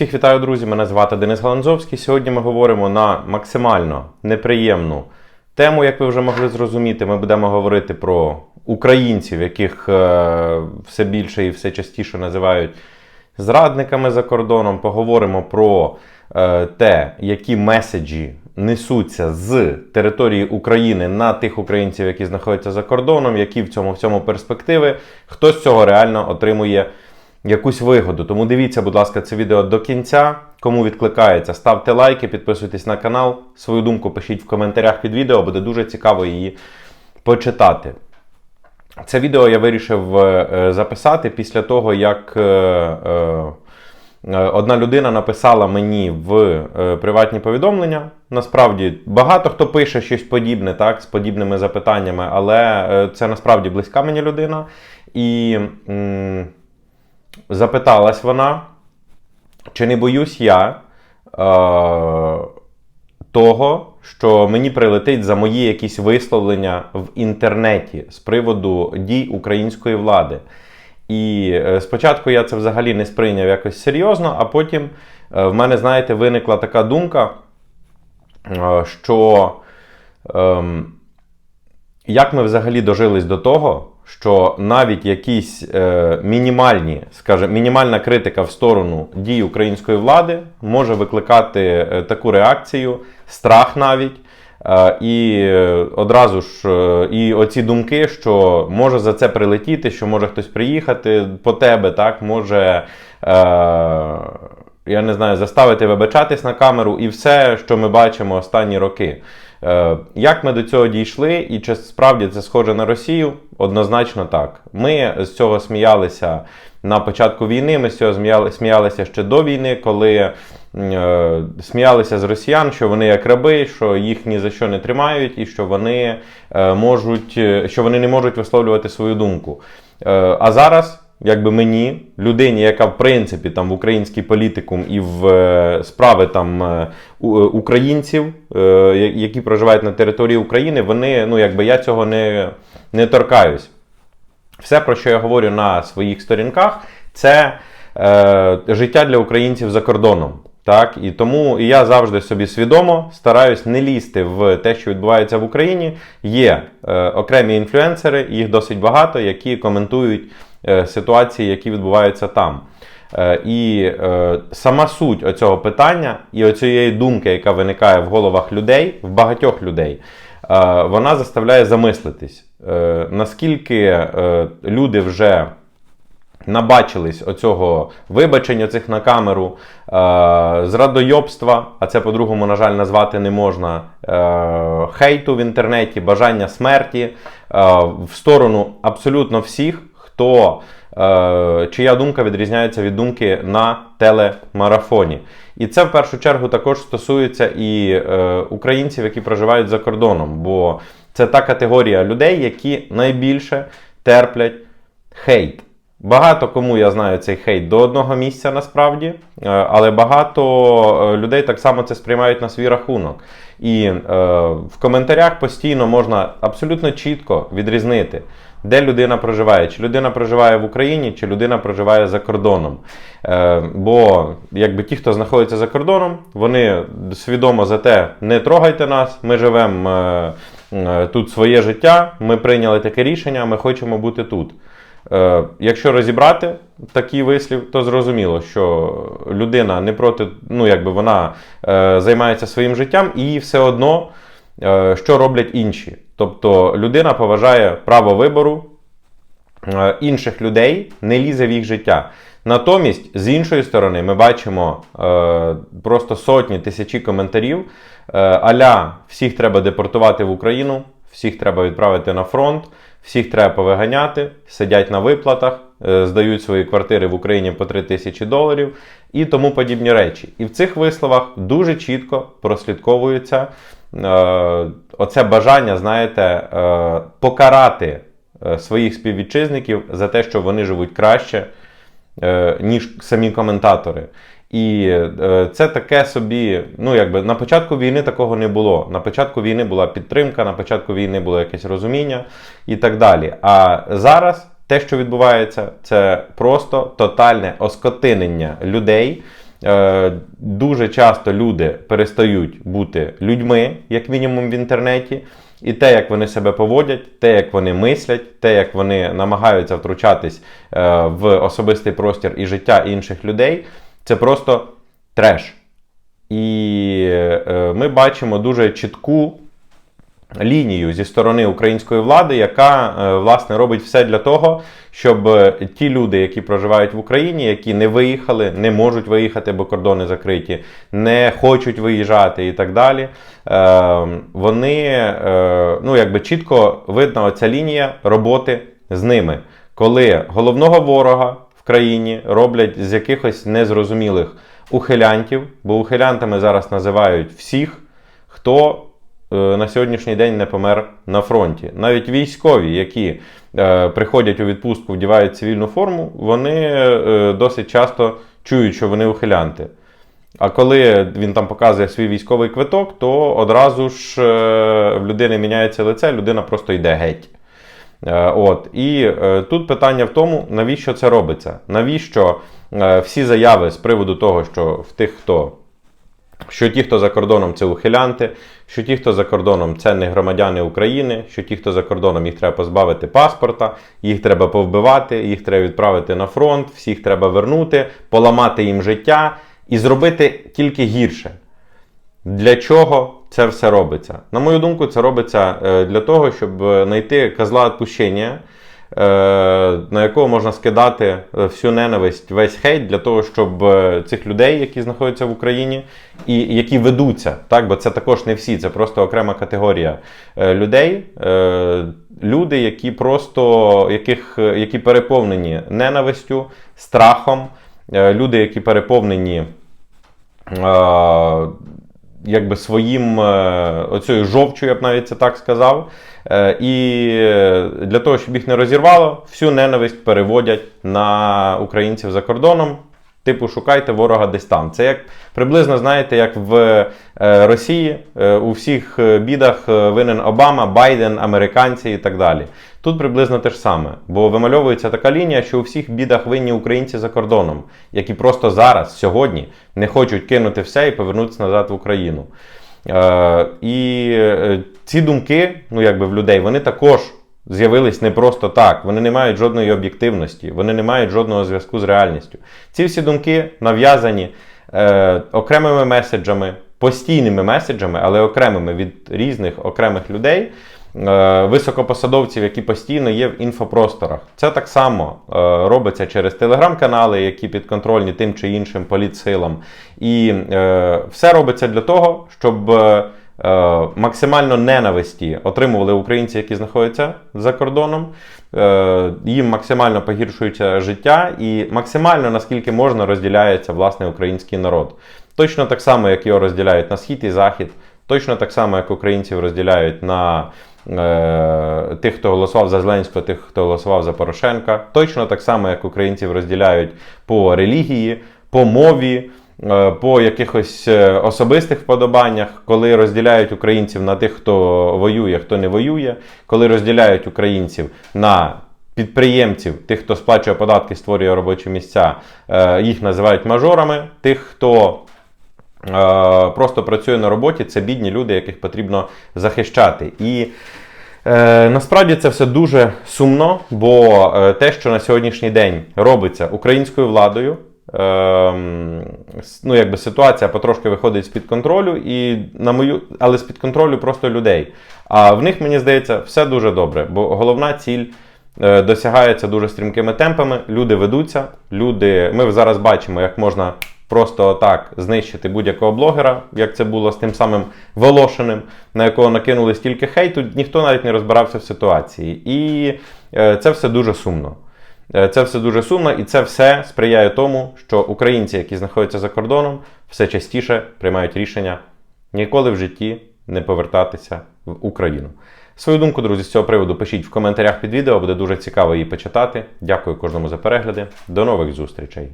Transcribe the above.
Всіх вітаю, друзі! Мене звати Денис Галанзовський. Сьогодні ми говоримо на максимально неприємну тему, як ви вже могли зрозуміти. Ми будемо говорити про українців, яких е, все більше і все частіше називають зрадниками за кордоном. Поговоримо про е, те, які меседжі несуться з території України на тих українців, які знаходяться за кордоном, які в цьому в цьому перспективи, хто з цього реально отримує якусь вигоду. Тому дивіться, будь ласка, це відео до кінця. Кому відкликається, ставте лайки, підписуйтесь на канал. Свою думку пишіть в коментарях під відео, буде дуже цікаво її почитати. Це відео я вирішив е, записати після того, як е, е, одна людина написала мені в е, приватні повідомлення. Насправді багато хто пише щось подібне, так, з подібними запитаннями, але е, це насправді близька мені людина. І запиталась вона, чи не боюсь я е, того, що мені прилетить за мої якісь висловлення в інтернеті з приводу дій української влади. І е, спочатку я це взагалі не сприйняв якось серйозно, а потім е, в мене, знаєте, виникла така думка, е, що ем, як ми взагалі дожились до того, що навіть якісь е, мінімальні, скажімо, мінімальна критика в сторону дій української влади може викликати е, таку реакцію, страх навіть. Е, і е, одразу ж і оці думки, що може за це прилетіти, що може хтось приїхати по тебе, так, може. Е, я не знаю, заставити вибачатись на камеру і все, що ми бачимо останні роки. Е, Як ми до цього дійшли, і чи справді це схоже на Росію? Однозначно так. Ми з цього сміялися на початку війни. Ми з цього сміяли- сміялися ще до війни, коли е, сміялися з росіян, що вони як раби, що їх ні за що не тримають, і що вони е, можуть, е, що вони не можуть висловлювати свою думку. Е, а зараз. Якби мені, людині, яка в принципі там в український політикум і в е, справи там е, е, українців, які проживають на території України, вони, ну якби я цього не, не торкаюсь. Все, про що я говорю на своїх сторінках, це е, життя для українців за кордоном. Так, і тому і я завжди собі свідомо стараюсь не лізти в те, що відбувається в Україні. Є е, окремі інфлюенсери, їх досить багато, які коментують ситуації, які відбуваються там. Е, і е, сама суть оцього питання і оцієї думки, яка виникає в головах людей, в багатьох людей, е, вона заставляє замислитись, е, наскільки е, люди вже набачились оцього вибачення цих на камеру, е, зрадойобства, а це по-другому, на жаль, назвати не можна, е, хейту в інтернеті, бажання смерті е, в сторону абсолютно всіх, хто. е, Чия думка відрізняється від думки на телемарафоні. І це в першу чергу також стосується і е, українців, які проживають за кордоном, бо це та категорія людей, які найбільше терплять хейт. Багато кому я знаю цей хейт до одного місця насправді, е, але багато е, людей так само це сприймають на свій рахунок. І е, в коментарях постійно можна абсолютно чітко відрізнити, де людина проживає, чи людина проживає в Україні, чи людина проживає за кордоном. Е, бо якби ті, хто знаходиться за кордоном, вони свідомо за те, не трогайте нас, ми живемо е, е, тут своє життя, ми прийняли таке рішення, ми хочемо бути тут. Е, Якщо розібрати такий вислів, то зрозуміло, що людина не проти, ну якби вона е, займається своїм життям, і все одно, що роблять інші. Тобто людина поважає право вибору е, інших людей, не лізе в їх життя. Натомість, з іншої сторони, ми бачимо е, просто сотні тисячі коментарів. Е, аля всіх треба депортувати в Україну, всіх треба відправити на фронт, всіх треба повиганяти, сидять на виплатах, е, здають свої квартири в Україні по 3 тисячі доларів і тому подібні речі. І в цих висловах дуже чітко прослідковується е, оце бажання, знаєте, е, покарати е, своїх співвітчизників за те, що вони живуть краще, е, ніж самі коментатори. І е, це таке собі, ну якби на початку війни такого не було. На початку війни була підтримка, на початку війни було якесь розуміння і так далі. А зараз те, що відбувається, це просто тотальне оскотинення людей Е, дуже часто люди перестають бути людьми, як мінімум в інтернеті. І те, як вони себе поводять, те, як вони мислять, те, як вони намагаються втручатись е, в особистий простір і життя інших людей, це просто треш. І е, ми бачимо дуже чітку лінію зі сторони української влади, яка е, власне робить все для того, щоб е, ті люди, які проживають в Україні, які не виїхали, не можуть виїхати, бо кордони закриті, не хочуть виїжджати і так далі. е, Вони ну якби чітко видна оця лінія роботи з ними, коли головного ворога в країні роблять з якихось незрозумілих ухилянтів, бо ухилянтами зараз називають всіх, хто на сьогоднішній день не помер на фронті. Навіть військові, які е, приходять у відпустку, вдівають цивільну форму, вони е, досить часто чують, що вони ухилянти. А коли він там показує свій військовий квиток, то одразу ж е, в людини міняється лице, людина просто йде геть. Е, От. І е, тут питання в тому, навіщо це робиться? Навіщо е, всі заяви з приводу того, що в тих, хто що ті, хто за кордоном, це ухилянти, що ті, хто за кордоном, це не громадяни України, що ті, хто за кордоном, їх треба позбавити паспорта, їх треба повбивати, їх треба відправити на фронт, всіх треба вернути, поламати їм життя і зробити тільки гірше. Для чого це все робиться? На мою думку, це робиться е, для того, щоб е, знайти козла відпущення, на якого можна скидати е, всю ненависть, весь хейт для того, щоб е, цих людей, які знаходяться в Україні, і які ведуться, так, бо це також не всі, це просто окрема категорія е, людей. е, Люди, які просто яких, е, які переповнені ненавистю, страхом, е, люди, які переповнені е, якби своїм е, оцею жовчу, я б навіть це так сказав. Е, І для того, щоб їх не розірвало, всю ненависть переводять на українців за кордоном. Типу, шукайте ворога десь там. Це як приблизно знаєте, як в е, Росії е, у всіх е, бідах винен Обама, Байден, американці і так далі. Тут приблизно те ж саме, бо вимальовується така лінія, що у всіх бідах винні українці за кордоном, які просто зараз, сьогодні, не хочуть кинути все і повернутися назад в Україну. Е, і ці думки, ну якби в людей, вони також з'явились не просто так. Вони не мають жодної об'єктивності, вони не мають жодного зв'язку з реальністю. Ці всі думки нав'язані е, окремими меседжами, постійними меседжами, але окремими від різних окремих людей. е, Високопосадовців, які постійно є в інфопросторах. Це так само е, робиться через телеграм-канали, які підконтрольні тим чи іншим політсилам. І е, все робиться для того, щоб максимально ненависті отримували українці, які знаходяться за кордоном. Е, їм максимально погіршується життя і максимально наскільки можна розділяється власне український народ. Точно так само, як його розділяють на схід і захід, точно так само, як українців розділяють на е, тих, хто голосував за Зеленського, тих, хто голосував за Порошенка. Точно так само, як українців розділяють по релігії, по мові. Е, По якихось е, особистих вподобаннях, коли розділяють українців на тих, хто воює, хто не воює, коли розділяють українців на підприємців, тих, хто сплачує податки, створює робочі місця, е, їх називають мажорами, тих, хто просто працює на роботі, це бідні люди, яких потрібно захищати. І насправді це все дуже сумно, бо те, що на сьогоднішній день робиться українською владою. Ем, ну, якби ситуація потрошки виходить з-під контролю, і на мою, але з-під контролю просто людей. А в них, мені здається, все дуже добре, бо головна ціль е, досягається дуже стрімкими темпами. Люди ведуться, люди. Ми зараз бачимо, як можна просто так знищити будь-якого блогера, як це було з тим самим Волошиним, на якого накинули стільки хейту, ніхто навіть не розбирався в ситуації. І е, це все дуже сумно. Е, Це все дуже сумно, і це все сприяє тому, що українці, які знаходяться за кордоном, все частіше приймають рішення ніколи в житті не повертатися в Україну. Свою думку, друзі, з цього приводу пишіть в коментарях під відео, буде дуже цікаво її почитати. Дякую кожному за перегляди. До нових зустрічей!